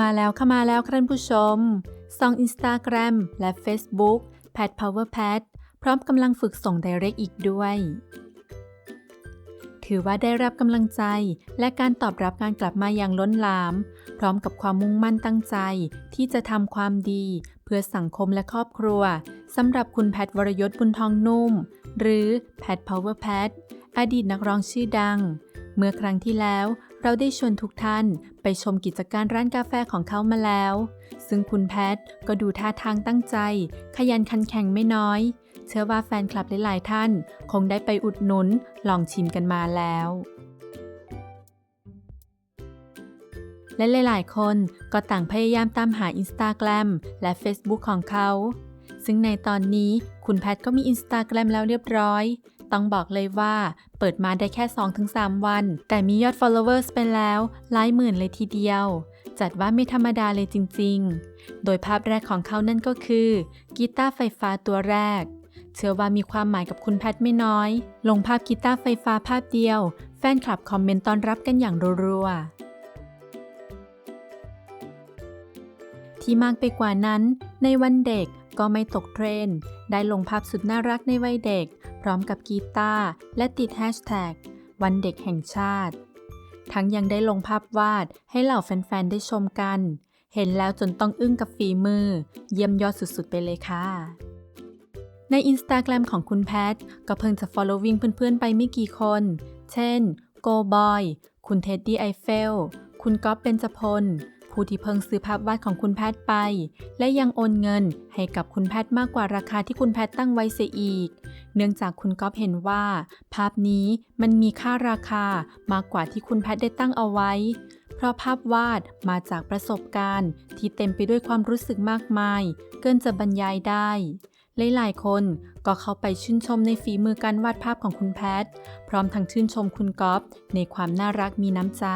มาแล้วค่ะมาแล้วค่ะท่านผู้ชมส่อง Instagram และ Facebook แพท Power Pat พร้อมกำลังฝึกส่ง Direct อีกด้วย ถือว่าได้รับกำลังใจและการตอบรับการกลับมาอย่างล้นหลาม พร้อมกับความมุ่งมั่นตั้งใจ ที่จะทำความดี เพื่อสังคมและครอบครัวสำหรับคุณแพทวรยศบุญทองนุ่ม หรือแพท Power Pat อดีตนักร้องชื่อดัง เมื่อครั้งที่แล้ว เราได้ชวนทุกท่านไปชมกิจการร้านกาแฟของเขามาแล้ว ซึ่งคุณแพทก็ดูท่าทางตั้งใจ ขยันขันแข็งไม่น้อย เชื่อว่าแฟนคลับหลายๆท่าน คงได้ไปอุดหนุนลองชิมกันมาแล้ว และหลายๆ คนก็ต่างพยายามตามหา Instagram และ Facebook ของเขา ซึ่งในตอนนี้คุณแพทก็มี Instagram แล้วเรียบร้อย ต้องบอกเลยว่าเปิดมาได้แค่ 2-3 วัน แต่มียอด followers ไปแล้วหลายหมื่นเลยทีเดียว จัดว่าไม่ธรรมดาเลยจริง ๆ โดยภาพแรกของเขานั่นก็คือกีตาร์ไฟฟ้าตัวแรก เชื่อว่ามีความหมายกับคุณแพทไม่น้อย ลงภาพกีตาร์ไฟฟ้าภาพเดียว แฟนคลับคอมเมนต์ต้อนรับกันอย่างรัวๆที่มากไปกว่านั้น ในวันเด็กก็ไม่ตกเทรน ได้ลงภาพสุดน่ารักในวัยเด็ก พร้อมกับกีตาร์และติดแฮชแท็กวันเด็กแห่งชาติ ทั้งยังได้ลงภาพวาดให้เหล่าแฟน ๆ ได้ชมกัน เห็นแล้วจนต้องอึ้งกับฝีมือ เยี่ยมยอดสุด ๆ ไปเลยค่ะ ใน Instagram ของคุณแพท ก็เพิ่งจะ following เพื่อน ๆ ไปไม่กี่คน เช่น Go Boy คุณเท็ดดี้ไอเฟล คุณก๊อฟเบญจพล ผู้ที่เพิ่งซื้อภาพวาดของคุณแพทย์ไป และยังโอนเงินให้กับคุณแพทย์มากกว่าราคาที่คุณแพทย์ตั้งไว้เสียอีก เนื่องจากคุณก๊อฟเห็นว่า ภาพนี้มันมีค่าราคามากกว่าที่คุณแพทย์ได้ตั้งเอาไว้ เพราะภาพวาดมาจากประสบการณ์ ที่เต็มไปด้วยความรู้สึกมากมาย เกินจะบรรยายได้หลายๆ คนก็เข้าไปชื่นชมในฝีมือการวาดภาพของคุณแพท พร้อมทั้งชื่นชมคุณก๊อฟในความน่ารักมีน้ำใจ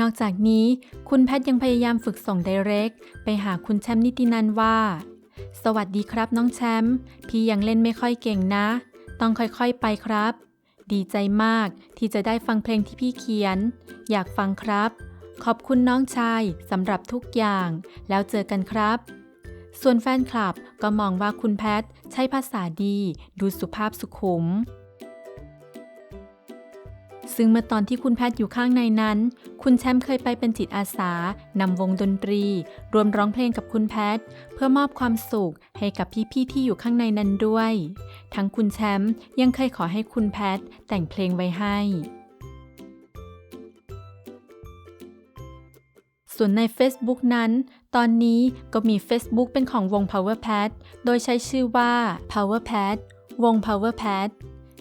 นอกจากนี้คุณแพทยังพยายามฝึกส่งไดเรกไปหาคุณแชมป์นิตินันว่า สวัสดีครับน้องแชมป์พี่ยังเล่นไม่ค่อยเก่งนะ ต้องค่อยๆไปครับ ดีใจมากที่จะได้ฟังเพลงที่พี่เขียน อยากฟังครับ ขอบคุณน้องชายสำหรับทุกอย่าง แล้วเจอกันครับ ส่วนแฟนคลับก็มองว่าคุณแพทใช้ภาษาดี ดูสุภาพสุขุม ซึ่งเมื่อตอนที่คุณแพทย์อยู่ข้างในนั้น คุณแชมป์เคยไปเป็นจิตอาสานำวงดนตรี รวมร้องเพลงกับคุณแพทย์ เพื่อมอบความสุขให้กับพี่ๆที่อยู่ข้างในนั้นด้วย ทั้งคุณแชมป์ยังเคยขอให้คุณแพทย์แต่งเพลงไว้ให้ส่วนใน Facebook นั้น ตอนนี้ก็มี Facebook เป็นของวง Power Pad โดยใช้ชื่อว่า Power Pad วง Power Pad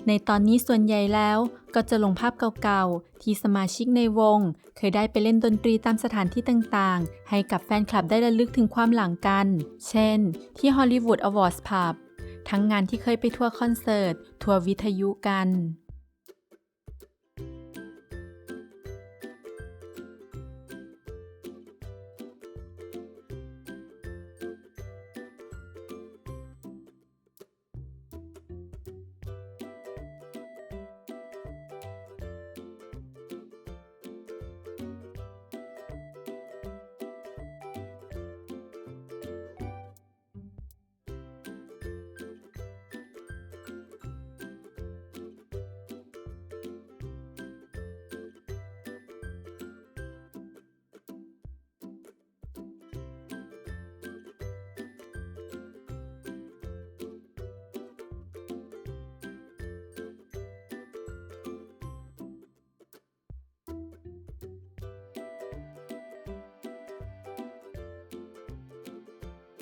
ในตอนนี้ส่วนใหญ่แล้วก็จะลงภาพเก่าๆ ที่สมาชิกในวง เคยได้ไปเล่นดนตรีตามสถานที่ต่างๆ ให้กับแฟนคลับได้ระลึกถึงความหลังกัน เช่น ที่ Hollywood Awards Pub ทั้งงานที่เคยไปทัวร์คอนเสิร์ต ทัวร์วิทยุกัน